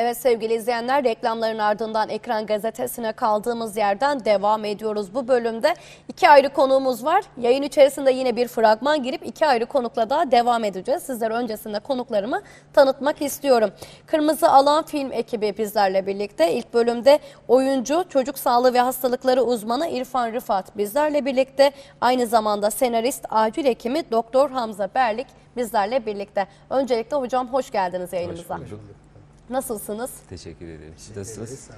Evet sevgili izleyenler reklamların ardından ekran gazetesine kaldığımız yerden devam ediyoruz. Bu bölümde iki ayrı konuğumuz var. Yayın içerisinde yine bir fragman girip iki ayrı konukla daha devam edeceğiz. Sizlere öncesinde konuklarımı tanıtmak istiyorum. Kırmızı Alan Film ekibi bizlerle birlikte. İlk bölümde oyuncu, çocuk sağlığı ve hastalıkları uzmanı İrfan Rıfat bizlerle birlikte. Aynı zamanda senarist, acil hekimi Doktor Hamza Berlik bizlerle birlikte. Öncelikle hocam hoş geldiniz yayınımıza. Nasılsınız? Teşekkür ederim. Siz nasılsınız?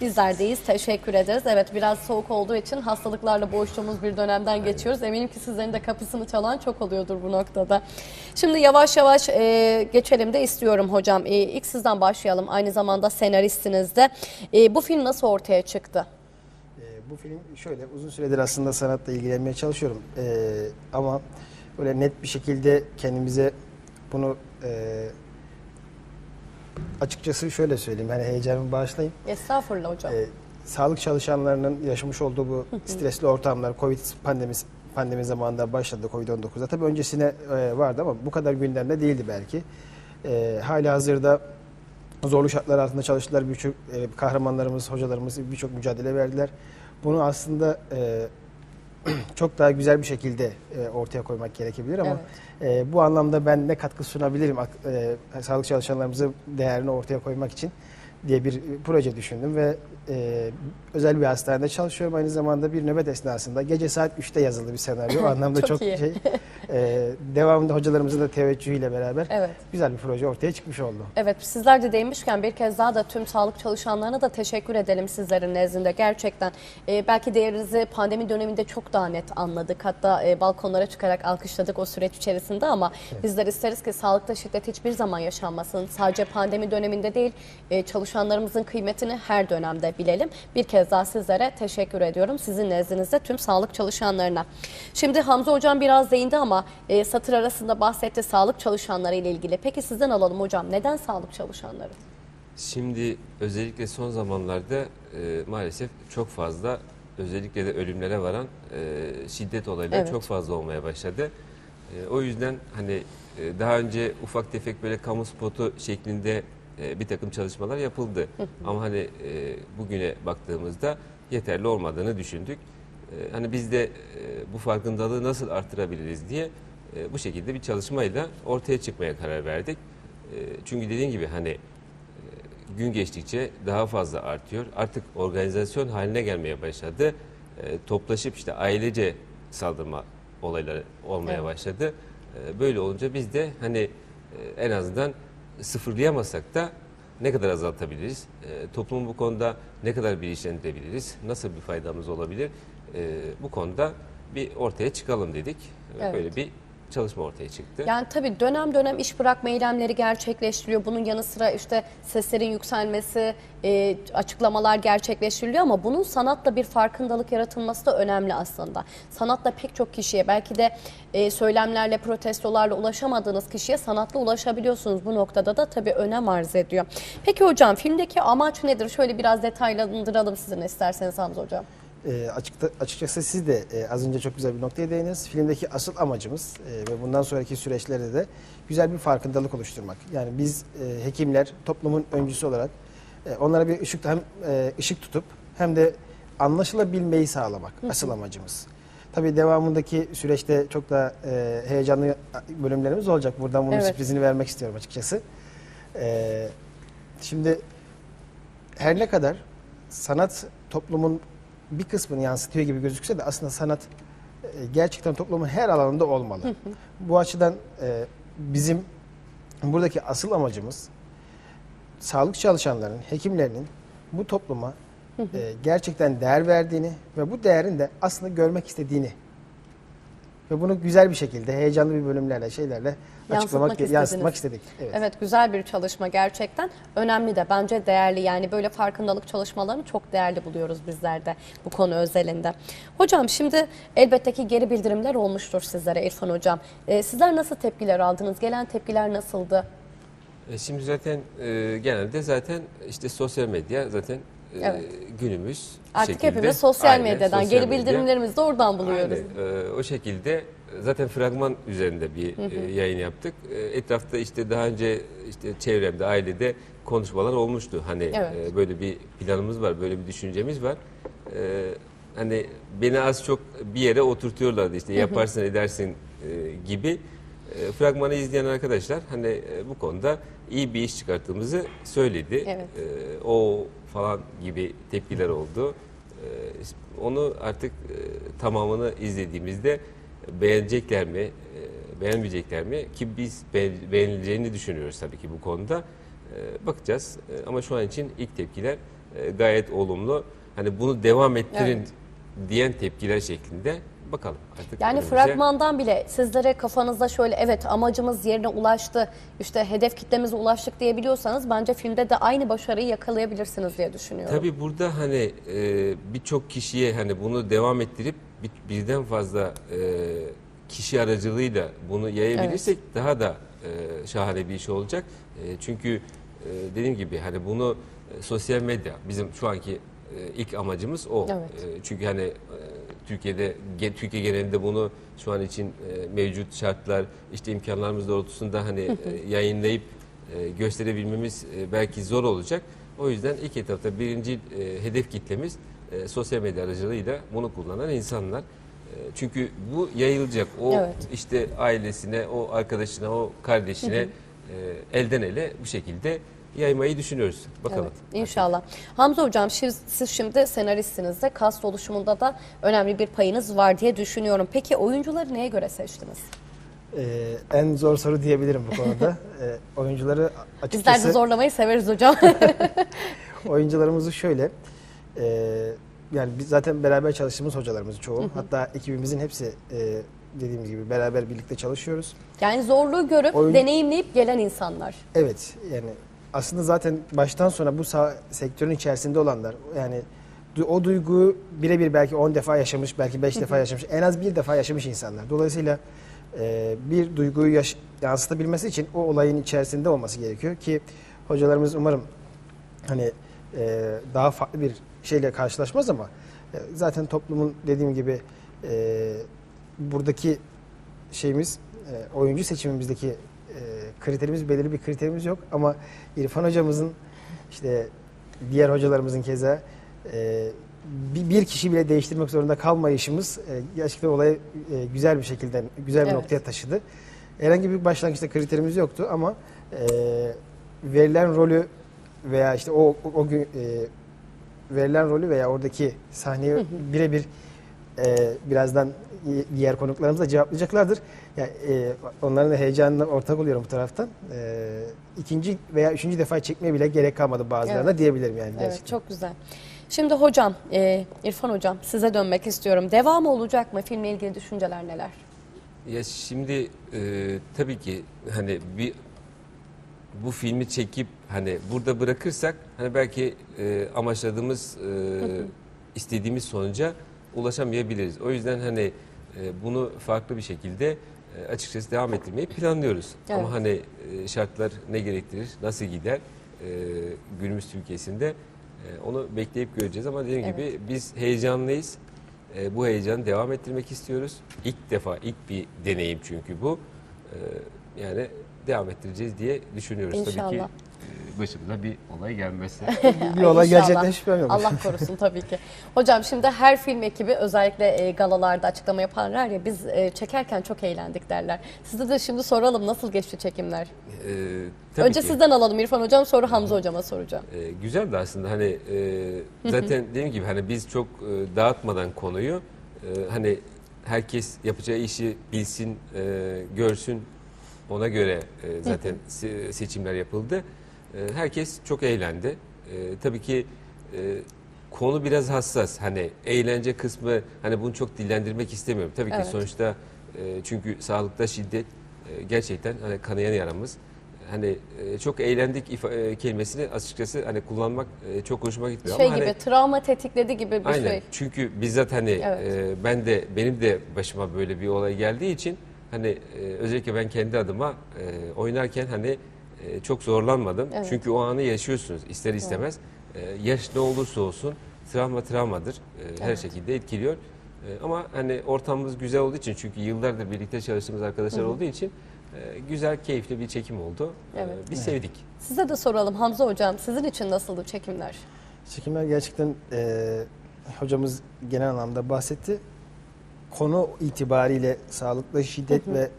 Bizler deyiz. Teşekkür ederiz. Evet biraz soğuk olduğu için hastalıklarla boğuştuğumuz bir dönemden geçiyoruz. Eminim ki sizlerin de kapısını çalan çok oluyordur bu noktada. Şimdi yavaş yavaş e, geçelim de istiyorum hocam. E, ilk sizden başlayalım. Aynı zamanda senaristsiniz de. E, bu film nasıl ortaya çıktı? Ee, bu film şöyle uzun süredir aslında sanatla ilgilenmeye çalışıyorum Ee, ama böyle net bir şekilde kendimize bunu e, açıkçası şöyle söyleyeyim hani heyecanımı bağışlayayım. Estağfurullah hocam. Ee, sağlık çalışanlarının yaşamış olduğu bu stresli ortamlar Covid pandemisi pandemi zamanında başladı Covid-19'da. Tabii öncesine e, vardı ama bu kadar gündemde değildi belki. E, hala hazırda zorlu şartlar altında çalıştılar. Birçok e, kahramanlarımız, hocalarımız birçok mücadele verdiler. Bunu aslında e, çok daha güzel bir şekilde e, ortaya koymak gerekebilir ama e, bu anlamda ben ne katkı sunabilirim e, sağlık çalışanlarımızın değerini ortaya koymak için diye bir e, proje düşündüm ve e, özel bir hastanede çalışıyorum. Aynı zamanda bir nöbet esnasında gece saat 3'te yazıldı bir senaryo. O anlamda Çok çok, iyi. şey. E, devamında hocalarımızın da teveccühüyle beraber Evet. güzel bir proje ortaya çıkmış oldu. Evet sizler de değinmişken bir kez daha da tüm sağlık çalışanlarına da teşekkür edelim sizlerin nezdinde. Gerçekten e, belki değerinizi pandemi döneminde çok daha net anladık. Hatta e, balkonlara çıkarak alkışladık o süreç içerisinde ama bizler isteriz ki sağlıkta şiddet hiçbir zaman yaşanmasın. Sadece pandemi döneminde değil e, çalışanlarımızın kıymetini her dönemde bilelim. Bir kez daha sizlere teşekkür ediyorum. Sizin nezdinizde tüm sağlık çalışanlarına. Şimdi Hamza Hocam biraz değindi ama e, satır arasında bahsetti sağlık çalışanları ile ilgili. Peki sizden alalım hocam. Neden sağlık çalışanları? Şimdi özellikle son zamanlarda e, maalesef çok fazla özellikle de ölümlere varan e, şiddet olayları Evet. çok fazla olmaya başladı. E, o yüzden hani e, daha önce ufak tefek böyle kamu spotu şeklinde e, bir takım çalışmalar yapıldı. Ama hani e, bugüne baktığımızda yeterli olmadığını düşündük. E, hani biz de e, bu farkındalığı nasıl artırabiliriz diye e, bu şekilde bir çalışmayla ortaya çıkmaya karar verdik. E, çünkü dediğim gibi hani gün geçtikçe daha fazla artıyor. Artık organizasyon haline gelmeye başladı. E, toplaşıp işte ailece saldırma olayları olmaya Evet. başladı. E, böyle olunca biz de hani e, en azından sıfırlayamasak da ne kadar azaltabiliriz? E, toplumu bu konuda ne kadar bilinçlendirebiliriz? Nasıl bir faydamız olabilir? E, bu konuda bir ortaya çıkalım dedik. Ve Evet. Böyle bir çalışma ortaya çıktı. Yani tabii dönem dönem iş bırakma eylemleri gerçekleştiriliyor. Bunun yanı sıra işte seslerin yükselmesi, e, açıklamalar gerçekleştiriliyor ama bunun sanatla bir farkındalık yaratılması da önemli aslında. Sanatla pek çok kişiye belki de e, söylemlerle, protestolarla ulaşamadığınız kişiye sanatla ulaşabiliyorsunuz. Bu noktada da tabii önem arz ediyor. Peki hocam filmdeki amaç nedir? Şöyle biraz detaylandıralım sizin isterseniz Hamza hocam. E, açıkta, açıkçası siz de e, az önce çok güzel bir noktaya değindiniz. Filmdeki asıl amacımız e, ve bundan sonraki süreçlerde de güzel bir farkındalık oluşturmak. Yani biz e, hekimler toplumun öncüsü olarak e, onlara bir ışık hem e, ışık tutup hem de anlaşılabilmeyi sağlamak asıl amacımız. Tabii devamındaki süreçte çok da e, heyecanlı bölümlerimiz olacak. Buradan bunun Evet. sürprizini vermek istiyorum açıkçası. E, şimdi her ne kadar sanat toplumun bir kısmını yansıtıyor gibi gözükse de aslında sanat e, gerçekten toplumun her alanında olmalı. Bu açıdan e, bizim buradaki asıl amacımız sağlık çalışanlarının, hekimlerinin bu topluma e, gerçekten değer verdiğini ve bu değerin de aslında görmek istediğini Ve bunu güzel bir şekilde, heyecanlı bir bölümlerle, şeylerle açıklamak, yansıtmak istedik. Evet. Evet güzel bir çalışma gerçekten. Önemli de bence değerli yani böyle farkındalık çalışmalarını çok değerli buluyoruz bizler de bu konu özelinde. Hocam şimdi elbette ki geri bildirimler olmuştur sizlere İrfan Hocam. Ee, sizler nasıl tepkiler aldınız? Gelen tepkiler nasıldı? E, Şimdi zaten e, genelde zaten işte sosyal medya zaten Evet. günümüz Artık şekilde- hepimiz sosyal Aynen, medyadan sosyal geri bildirimlerimizi de oradan buluyoruz. Aynen, e, o şekilde zaten fragman üzerinde bir e, yayın yaptık. E, etrafta işte daha önce işte çevremde, ailede konuşmalar olmuştu. Hani Evet. e, böyle bir planımız var, böyle bir düşüncemiz var. E, hani beni az çok bir yere oturtuyorlardı işte yaparsın edersin e, gibi. E, fragmanı izleyen arkadaşlar hani e, bu konuda iyi bir iş çıkarttığımızı söyledi. Evet. E, o falan gibi tepkiler oldu. E, onu artık e, tamamını izlediğimizde beğenecekler mi, e, beğenmeyecekler mi ki biz be- beğenileceğini düşünüyoruz tabii ki bu konuda. E, bakacağız E, ama şu an için ilk tepkiler e, gayet olumlu. Hani bunu devam ettirin Evet. diyen tepkiler şeklinde bakalım artık. Yani fragmandan bile sizlere kafanızda şöyle evet amacımız yerine ulaştı, işte hedef kitlemize ulaştık diyebiliyorsanız bence filmde de aynı başarıyı yakalayabilirsiniz diye düşünüyorum. Tabii burada hani e, birçok kişiye hani bunu devam ettirip bir- birden fazla e, kişi aracılığıyla bunu yayabilirsek daha da e, şahane bir iş olacak. E, çünkü e, dediğim gibi hani bunu e, sosyal medya bizim şu anki e, ilk amacımız o. Evet. E, çünkü hani e, Türkiye'de Türkiye genelinde bunu şu an için e, mevcut şartlar işte imkanlarımız doğrultusunda hani e, yayınlayıp e, gösterebilmemiz e, belki zor olacak. O yüzden ilk etapta birinci e, hedef kitlemiz e, sosyal medya aracılığıyla bunu kullanan insanlar. E, çünkü bu yayılacak. O Evet. işte ailesine, o arkadaşına, o kardeşine e, elden ele bu şekilde yaymayı düşünüyoruz. Bakalım. Evet, inşallah. Hamza Hocam siz, siz şimdi senaristsiniz de kast oluşumunda da önemli bir payınız var diye düşünüyorum. Peki oyuncuları neye göre seçtiniz? Ee, en zor soru diyebilirim bu konuda. Ee, oyuncuları Bizler de açıkçası zorlamayı severiz hocam. oyuncularımızı şöyle e, yani biz zaten beraber çalıştığımız hocalarımız çoğu. Hatta ekibimizin hepsi e, dediğimiz gibi beraber birlikte çalışıyoruz. yani zorluğu görüp Oyun- deneyimleyip gelen insanlar. Evet yani aslında zaten baştan sona bu sektörün içerisinde olanlar yani du- o duyguyu birebir belki 10 defa yaşamış, belki 5 defa yaşamış, en az bir defa yaşamış insanlar. Dolayısıyla e, bir duyguyu yaş- yansıtabilmesi için o olayın içerisinde olması gerekiyor ki hocalarımız umarım hani e, daha farklı bir şeyle karşılaşmaz ama e, zaten toplumun dediğim gibi e, buradaki şeyimiz e, oyuncu seçimimizdeki kriterimiz belirli bir kriterimiz yok ama İrfan hocamızın işte diğer hocalarımızın keza e, bir, kişi bile değiştirmek zorunda kalmayışımız e, gerçekten olayı e, güzel bir şekilde güzel bir Evet. noktaya taşıdı. Herhangi bir başlangıçta kriterimiz yoktu ama e, verilen rolü veya işte o o, o gün e, verilen rolü veya oradaki sahneyi birebir e, birazdan diğer konuklarımız da cevaplayacaklardır. Yani, e, onların da heyecanına ortak oluyorum bu taraftan. E, ikinci veya üçüncü defa çekmeye bile gerek kalmadı bazılarına Evet. diyebilirim yani Evet gerçekten. çok güzel. Şimdi hocam, e, İrfan hocam size dönmek istiyorum. Devamı olacak mı? Filmle ilgili düşünceler neler? Ya şimdi e, tabii ki hani bir bu filmi çekip hani burada bırakırsak hani belki e, amaçladığımız e, istediğimiz sonuca ulaşamayabiliriz. O yüzden hani e, bunu farklı bir şekilde e, açıkçası devam ettirmeyi planlıyoruz. Evet. Ama hani e, şartlar ne gerektirir, nasıl gider e, günümüz Türkiye'sinde e, onu bekleyip göreceğiz. Ama dediğim Evet. gibi biz heyecanlıyız. E, bu heyecanı devam ettirmek istiyoruz. İlk defa, ilk bir deneyim çünkü bu. E, yani devam ettireceğiz diye düşünüyoruz. Tabii ki İnşallah. Başımıza bir olay gelmezse. bir olay İnşallah. gerçekten şüphem yok. Allah korusun tabii ki. Hocam şimdi her film ekibi özellikle e, galalarda açıklama yaparlar ya biz e, çekerken çok eğlendik derler. Size de şimdi soralım nasıl geçti çekimler? E, tabii Önce ki. sizden alalım İrfan hocam sonra Hamza hocama soracağım. E, güzel de aslında hani e, zaten dediğim gibi hani biz çok e, dağıtmadan konuyu e, hani herkes yapacağı işi bilsin, e, görsün ona göre e, zaten se- seçimler yapıldı. E, herkes çok eğlendi. E, tabii ki e, konu biraz hassas. Hani eğlence kısmı hani bunu çok dillendirmek istemiyorum. Tabii ki Evet. sonuçta E, çünkü sağlıkta şiddet e, gerçekten hani kanayan yaramız. Hani e, çok eğlendik ifa- e, kelimesini açıkçası hani kullanmak e, çok hoşuma gitmiyor Şey ama gibi hani travma tetikledi gibi bir Aynen. şey. Çünkü bizzat hani Evet. e, ben de benim de başıma böyle bir olay geldiği için hani e, özellikle ben kendi adıma e, oynarken hani e, çok zorlanmadım. Evet. Çünkü o anı yaşıyorsunuz ister istemez. E, yaş ne olursa olsun travma travmadır. E, her Evet. şekilde etkiliyor. E, ama hani ortamımız güzel olduğu için çünkü yıllardır birlikte çalıştığımız arkadaşlar olduğu için e, güzel, keyifli bir çekim oldu. Evet. biz sevdik. Size de soralım Hamza Hocam sizin için nasıldı çekimler? Çekimler gerçekten e, hocamız genel anlamda bahsetti. Konu itibariyle sağlıklı şiddet ve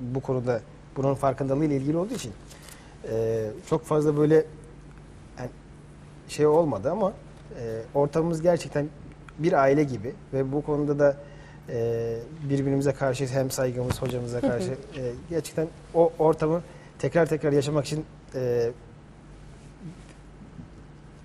bu konuda bunun farkındalığı ile ilgili olduğu için e, çok fazla böyle yani şey olmadı ama e, ortamımız gerçekten bir aile gibi ve bu konuda da e, birbirimize karşı hem saygımız hocamıza karşı e, gerçekten o ortamı tekrar tekrar yaşamak için e,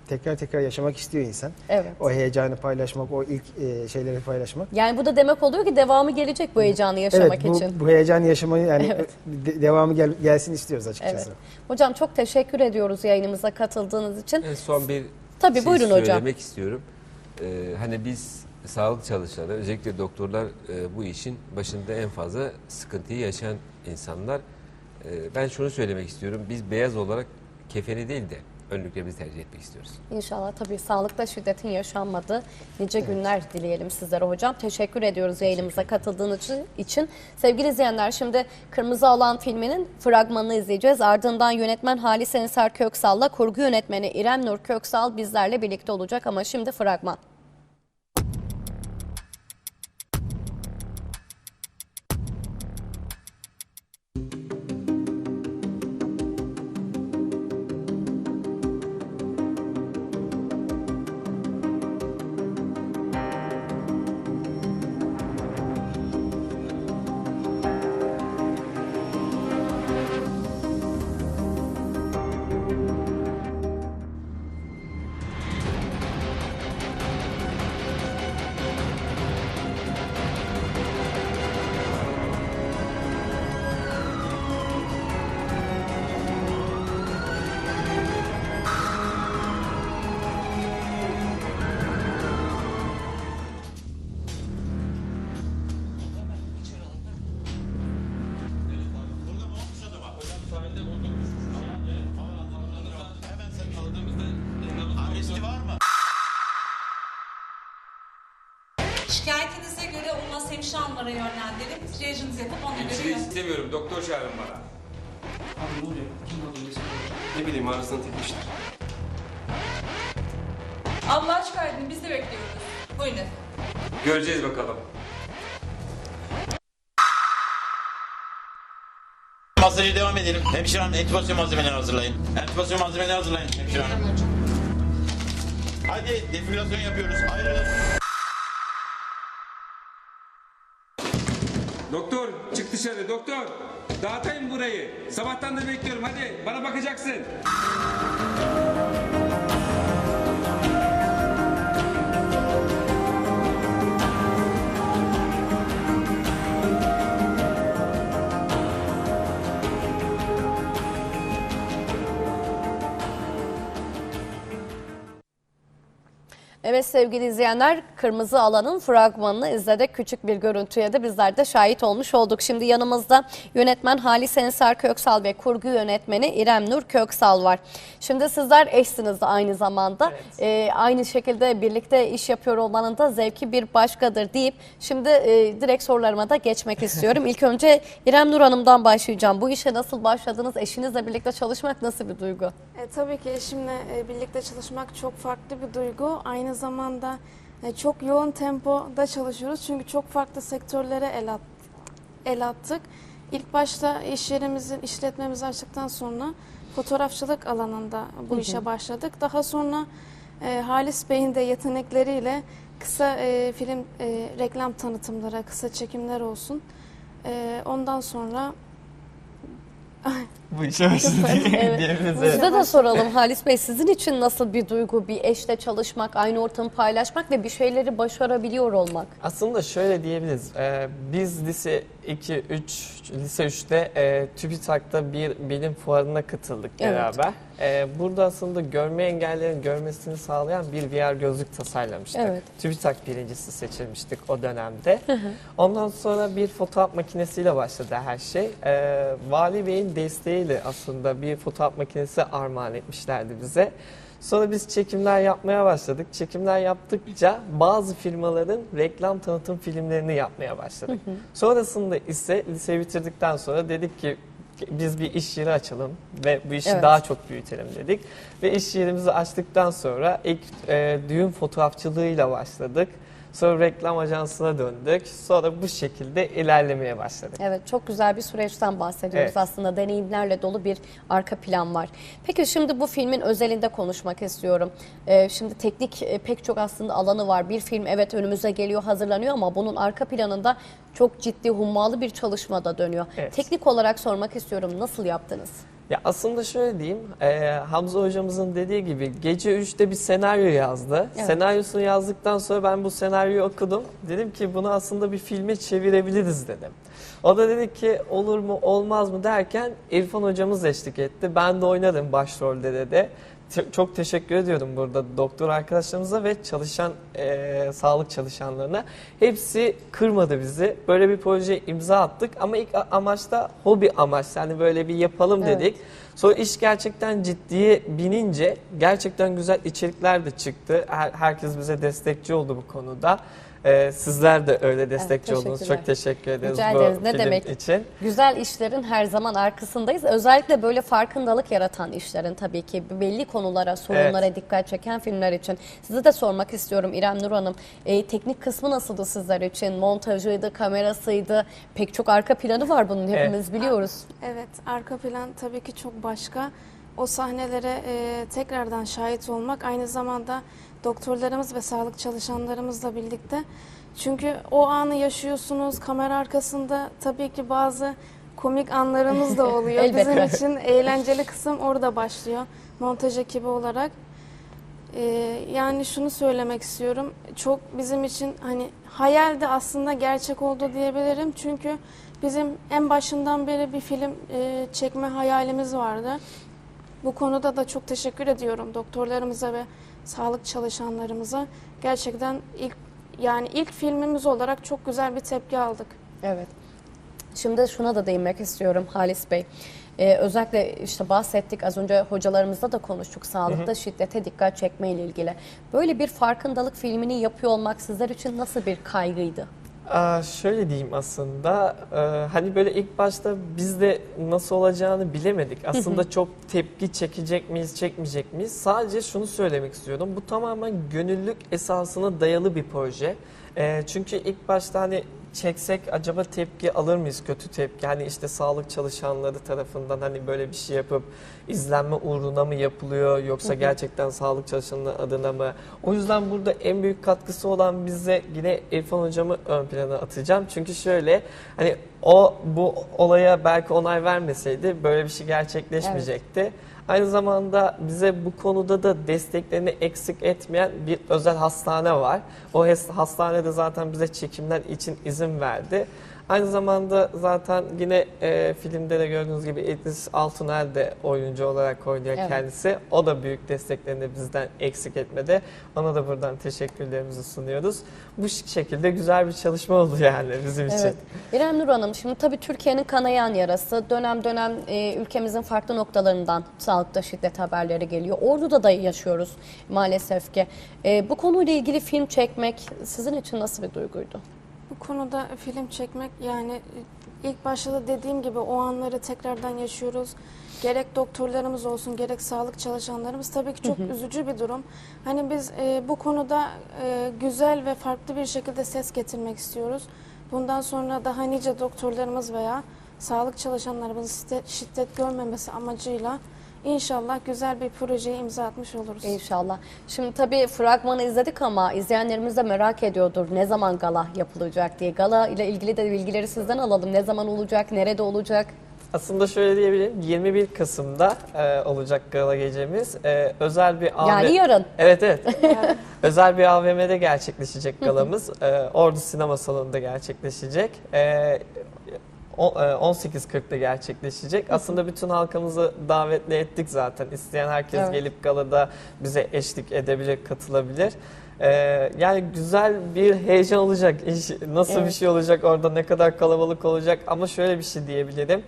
tekrar tekrar yaşamak istiyor insan. Evet. O heyecanı paylaşmak, o ilk e, şeyleri paylaşmak. Yani bu da demek oluyor ki devamı gelecek bu heyecanı yaşamak evet, bu, için. bu heyecanı yaşamayı yani Evet. de- devamı gel- gelsin istiyoruz açıkçası. Evet. Hocam çok teşekkür ediyoruz yayınımıza katıldığınız için. En son bir Tabii, şey buyurun hocam. söylemek istiyorum. Ee, hani biz sağlık çalışanları özellikle doktorlar e, bu işin başında en fazla sıkıntıyı yaşayan insanlar. Ee, ben şunu söylemek istiyorum. Biz beyaz olarak kefeni değil de önlüklerimizi tercih etmek istiyoruz. İnşallah tabii sağlıkta şiddetin yaşanmadığı nice günler dileyelim sizlere hocam. Teşekkür ediyoruz yayınımıza katıldığınız için-. Sevgili izleyenler şimdi Kırmızı Alan filminin fragmanını izleyeceğiz. Ardından yönetmen Halis Ensar Köksal'la kurgu yönetmeni İrem Nur Köksal bizlerle birlikte olacak ama şimdi fragman. Hemşire Hanımlara yönlendirip triyajınızı yapıp ona göre yön- istemiyorum. Doktor çağırın bana. Abi ne oluyor? Kim aldı Ne bileyim ağrısını tepmiştir. Allah aşkına edin, biz de bekliyoruz. Buyurun efendim. Göreceğiz bakalım. Masajı devam edelim. Hemşire hanım entübasyon malzemeleri hazırlayın. Entübasyon malzemeleri hazırlayın hemşire hanım. Hadi defibrilasyon yapıyoruz. Ayrılın. Doktor çık dışarı doktor. Dağıtayım burayı. Sabahtan da bekliyorum hadi bana bakacaksın. Evet sevgili izleyenler Kırmızı Alan'ın fragmanını izledik. Küçük bir görüntüye de bizler de şahit olmuş olduk. Şimdi yanımızda yönetmen Halis Ensar Köksal ve kurgu yönetmeni İrem Nur Köksal var. Şimdi sizler eşsiniz de aynı zamanda. Ee, aynı şekilde birlikte iş yapıyor olmanın da zevki bir başkadır deyip şimdi e, direkt sorularıma da geçmek istiyorum. İlk önce İrem Nur Hanım'dan başlayacağım. Bu işe nasıl başladınız? Eşinizle birlikte çalışmak nasıl bir duygu? E, tabii ki eşimle e, birlikte çalışmak çok farklı bir duygu. Aynı zamanda e, çok yoğun tempoda çalışıyoruz. Çünkü çok farklı sektörlere el, at, el attık. İlk başta iş yerimizin işletmemizi açtıktan sonra fotoğrafçılık alanında bu işe başladık. Daha sonra e, Halis Bey'in de yetenekleriyle kısa e, film e, reklam tanıtımları, kısa çekimler olsun. E, ondan sonra bu işe başladı diye- Evet. diyebiliriz. evet. Size de soralım Halis Bey sizin için nasıl bir duygu bir eşle çalışmak, aynı ortamı paylaşmak ve bir şeyleri başarabiliyor olmak? Aslında şöyle diyebiliriz. Ee, biz lise 2, 3, lise 3'te e, TÜBİTAK'ta bir bilim fuarına katıldık Evet. beraber. Ee, burada aslında görme engellerin görmesini sağlayan bir VR gözlük tasarlamıştık. Evet. TÜBİTAK birincisi seçilmiştik o dönemde. Ondan sonra bir fotoğraf makinesiyle başladı her şey. Ee, Vali Bey'in desteğiyle aslında bir fotoğraf makinesi armağan etmişlerdi bize. Sonra biz çekimler yapmaya başladık. Çekimler yaptıkça bazı firmaların reklam tanıtım filmlerini yapmaya başladık. Sonrasında ise liseyi bitirdikten sonra dedik ki biz bir iş yeri açalım ve bu işi Evet. daha çok büyütelim dedik. Ve iş yerimizi açtıktan sonra ilk e, düğün fotoğrafçılığıyla başladık. Sonra reklam ajansına döndük. Sonra bu şekilde ilerlemeye başladık. Evet çok güzel bir süreçten bahsediyoruz Evet. aslında deneyimlerle dolu bir arka plan var. Peki şimdi bu filmin özelinde konuşmak istiyorum. Ee, şimdi teknik e, pek çok aslında alanı var. Bir film evet önümüze geliyor hazırlanıyor ama bunun arka planında çok ciddi hummalı bir çalışma da dönüyor. Evet. Teknik olarak sormak istiyorum nasıl yaptınız? Ya aslında şöyle diyeyim, e, Hamza hocamızın dediği gibi gece 3'te bir senaryo yazdı. Evet. Senaryosunu yazdıktan sonra ben bu senaryoyu okudum. Dedim ki bunu aslında bir filme çevirebiliriz dedim. O da dedi ki olur mu olmaz mı derken İrfan hocamız eşlik etti. Ben de oynadım başrolde dedi. Te- Çok teşekkür ediyorum burada doktor arkadaşlarımıza ve çalışan e, sağlık çalışanlarına. Hepsi kırmadı bizi. Böyle bir projeye imza attık ama ilk a- amaç da hobi amaç. Yani böyle bir yapalım Evet. dedik. Sonra iş gerçekten ciddiye binince gerçekten güzel içerikler de çıktı. Her- herkes bize destekçi oldu bu konuda. Ee, sizler de öyle destekçi oldunuz. teşekkürler. Çok teşekkür ederiz Rica bu ederiz. Ne film demek? için. Güzel işlerin her zaman arkasındayız. Özellikle böyle farkındalık yaratan işlerin tabii ki belli konulara, sorunlara dikkat çeken filmler için. Size de sormak istiyorum İrem Nur Hanım. E, teknik kısmı nasıldı sizler için? Montajıydı, kamerasıydı. Pek çok arka planı var bunun hepimiz biliyoruz. Evet, arka plan tabii ki çok başka. O sahnelere e, tekrardan şahit olmak aynı zamanda doktorlarımız ve sağlık çalışanlarımızla birlikte. Çünkü o anı yaşıyorsunuz. Kamera arkasında tabii ki bazı komik anlarımız da oluyor. Bizim için eğlenceli kısım orada başlıyor. Montaj ekibi olarak. E, yani şunu söylemek istiyorum. Çok bizim için hani hayal de aslında gerçek oldu diyebilirim. Çünkü bizim en başından beri bir film e, çekme hayalimiz vardı. Bu konuda da çok teşekkür ediyorum doktorlarımıza ve sağlık çalışanlarımıza. Gerçekten ilk yani ilk filmimiz olarak çok güzel bir tepki aldık. Evet. Şimdi şuna da değinmek istiyorum Halis Bey. Ee, özellikle işte bahsettik az önce hocalarımızla da konuştuk sağlıkta şiddete dikkat çekme ile ilgili. Böyle bir farkındalık filmini yapıyor olmak sizler için nasıl bir kaygıydı? Aa, şöyle diyeyim aslında e, hani böyle ilk başta biz de nasıl olacağını bilemedik. Aslında çok tepki çekecek miyiz çekmeyecek miyiz? Sadece şunu söylemek istiyorum. Bu tamamen gönüllülük esasına dayalı bir proje. E, çünkü ilk başta hani çeksek acaba tepki alır mıyız kötü tepki? Hani işte sağlık çalışanları tarafından hani böyle bir şey yapıp izlenme uğruna mı yapılıyor yoksa gerçekten sağlık çalışanları adına mı? O yüzden burada en büyük katkısı olan bize yine İrfan hocamı ön plana atacağım. Çünkü şöyle hani o bu olaya belki onay vermeseydi böyle bir şey gerçekleşmeyecekti. Aynı zamanda bize bu konuda da desteklerini eksik etmeyen bir özel hastane var. O hastanede zaten bize çekimler için izin verdi. Aynı zamanda zaten yine e, filmde de gördüğünüz gibi İdris Altunel de oyuncu olarak oynuyor Evet. kendisi. O da büyük desteklerini bizden eksik etmedi. Ona da buradan teşekkürlerimizi sunuyoruz. Bu şekilde güzel bir çalışma oldu yani bizim için. Evet. İrem Nur Hanım şimdi tabii Türkiye'nin kanayan yarası dönem dönem e, ülkemizin farklı noktalarından sağlıkta şiddet haberleri geliyor. Ordu'da da yaşıyoruz maalesef ki. E, bu konuyla ilgili film çekmek sizin için nasıl bir duyguydu? Bu konuda film çekmek yani ilk başta da dediğim gibi o anları tekrardan yaşıyoruz. Gerek doktorlarımız olsun gerek sağlık çalışanlarımız tabii ki çok üzücü bir durum. Hani biz e, bu konuda e, güzel ve farklı bir şekilde ses getirmek istiyoruz. Bundan sonra daha nice doktorlarımız veya sağlık çalışanlarımızın şiddet, şiddet görmemesi amacıyla inşallah güzel bir projeye imza atmış oluruz. İnşallah. Şimdi tabii fragmanı izledik ama izleyenlerimiz de merak ediyordur ne zaman gala yapılacak diye. Gala ile ilgili de bilgileri sizden alalım. Ne zaman olacak, nerede olacak? Aslında şöyle diyebilirim. 21 Kasım'da e, olacak gala gecemiz. E, özel bir AV... Yani yarın. Evet evet. özel bir AVM'de gerçekleşecek galamız. E, Ordu Sinema Salonu'nda gerçekleşecek. E, 18.40'da gerçekleşecek. Aslında bütün halkımızı davetli ettik zaten. İsteyen herkes Evet. gelip galada bize eşlik edebilir, katılabilir. E, yani güzel bir heyecan olacak. İş- Nasıl bir Evet. şey olacak orada, ne kadar kalabalık olacak ama şöyle bir şey diyebilirim.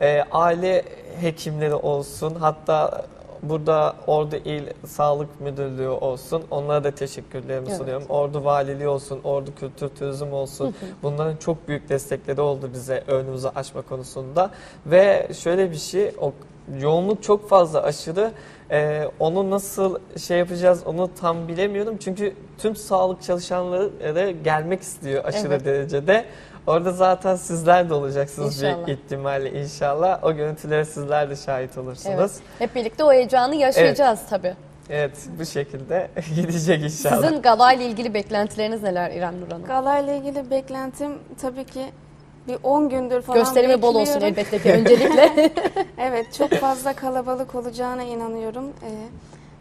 E, aile hekimleri olsun, hatta burada Ordu İl Sağlık Müdürlüğü olsun. Onlara da teşekkürlerimi Evet. sunuyorum. Ordu Valiliği olsun, Ordu Kültür Turizm olsun. Bunların çok büyük destekleri oldu bize önümüzü açma konusunda. Ve şöyle bir şey, o yoğunluk çok fazla aşırı. Ee, onu nasıl şey yapacağız onu tam bilemiyorum. Çünkü tüm sağlık çalışanları da gelmek istiyor aşırı Evet. derecede. Orada zaten sizler de olacaksınız İnşallah. büyük ihtimalle inşallah. O görüntülere sizler de şahit olursunuz. Evet. Hep birlikte o heyecanı yaşayacağız tabii. Evet bu şekilde gidecek inşallah. Sizin galayla ilgili beklentileriniz neler İrem Nur Hanım? Galayla ilgili beklentim tabii ki bir 10 gündür falan Gösterimi bol olsun elbette ki öncelikle. Evet çok fazla kalabalık olacağına inanıyorum. Ee,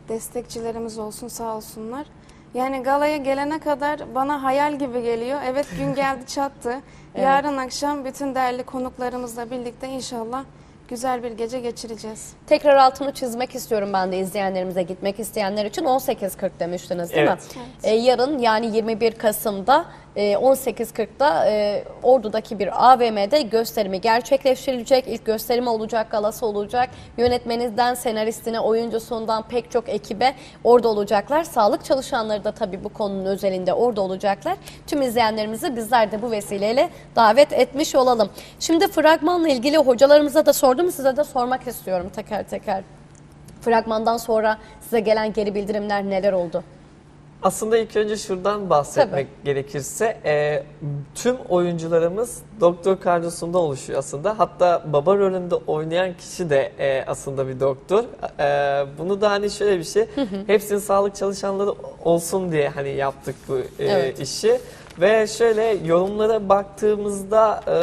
destekçilerimiz olsun sağ olsunlar. Yani galaya gelene kadar bana hayal gibi geliyor. Evet gün geldi çattı. Evet. Yarın akşam bütün değerli konuklarımızla birlikte inşallah güzel bir gece geçireceğiz. Tekrar altını çizmek istiyorum ben de izleyenlerimize gitmek isteyenler için 18.40 demiştiniz değil mi? Evet. Ee, yarın yani 21 Kasım'da 18.40'da e, Ordu'daki bir AVM'de gösterimi gerçekleştirilecek. İlk gösterimi olacak, galası olacak. Yönetmenizden, senaristine, oyuncusundan pek çok ekibe orada olacaklar. Sağlık çalışanları da tabii bu konunun özelinde orada olacaklar. Tüm izleyenlerimizi bizler de bu vesileyle davet etmiş olalım. Şimdi fragmanla ilgili hocalarımıza da sordum, size de sormak istiyorum teker teker. Fragmandan sonra size gelen geri bildirimler neler oldu? Aslında ilk önce şuradan bahsetmek gerekirse e, tüm oyuncularımız doktor kadrosunda oluşuyor aslında. Hatta baba rolünde oynayan kişi de e, aslında bir doktor. E, bunu da hani şöyle bir şey, hepsinin sağlık çalışanları olsun diye hani yaptık bu e, Evet. işi. Ve şöyle yorumlara baktığımızda e,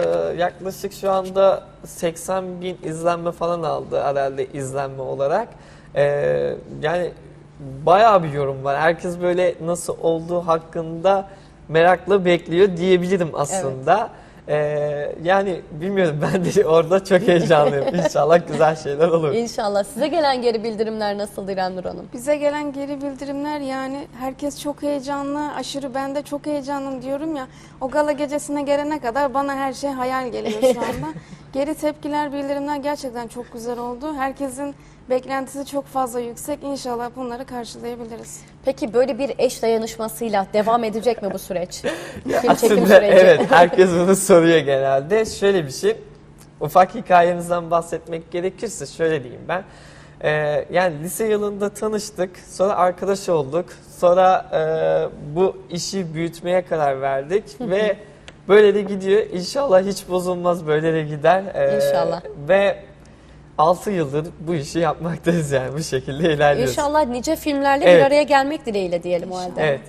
yaklaşık şu anda 80 bin izlenme falan aldı herhalde izlenme olarak. E, yani bayağı bir yorum var. Herkes böyle nasıl olduğu hakkında merakla bekliyor diyebilirim aslında. Ee, yani bilmiyorum ben de orada çok heyecanlıyım. İnşallah güzel şeyler olur. İnşallah. Size gelen geri bildirimler nasıldı İrem Nur Hanım? Bize gelen geri bildirimler yani herkes çok heyecanlı, aşırı ben de çok heyecanlıyım diyorum ya. O gala gecesine gelene kadar bana her şey hayal geliyor şu anda. geri tepkiler, bildirimler gerçekten çok güzel oldu. Herkesin beklentisi çok fazla yüksek. İnşallah bunları karşılayabiliriz. Peki böyle bir eş dayanışmasıyla devam edecek mi bu süreç? Film çekim Aslında süreci. evet herkes bunu soruyor genelde. Şöyle bir şey ufak hikayemizden bahsetmek gerekirse şöyle diyeyim ben. Ee, yani lise yılında tanıştık sonra arkadaş olduk sonra e, bu işi büyütmeye karar verdik ve böyle de gidiyor İnşallah hiç bozulmaz böyle de gider. Ee, İnşallah. Ve 6 yıldır bu işi yapmaktayız yani bu şekilde ilerliyoruz. İnşallah nice filmlerle Evet. bir araya gelmek dileğiyle diyelim o halde. Evet.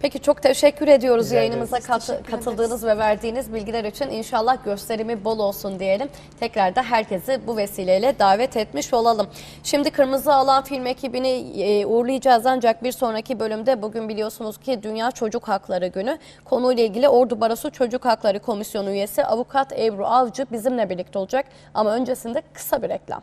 Peki çok teşekkür ediyoruz Rica yayınımıza kat- Teşekkür katıldığınız ve verdiğiniz bilgiler için. İnşallah gösterimi bol olsun diyelim. Tekrar da herkesi bu vesileyle davet etmiş olalım. Şimdi Kırmızı Alan film ekibini e, uğurlayacağız ancak bir sonraki bölümde bugün biliyorsunuz ki Dünya Çocuk Hakları Günü. Konuyla ilgili Ordu Barosu Çocuk Hakları Komisyonu üyesi Avukat Ebru Avcı bizimle birlikte olacak. Ama öncesinde kısa bir reklam.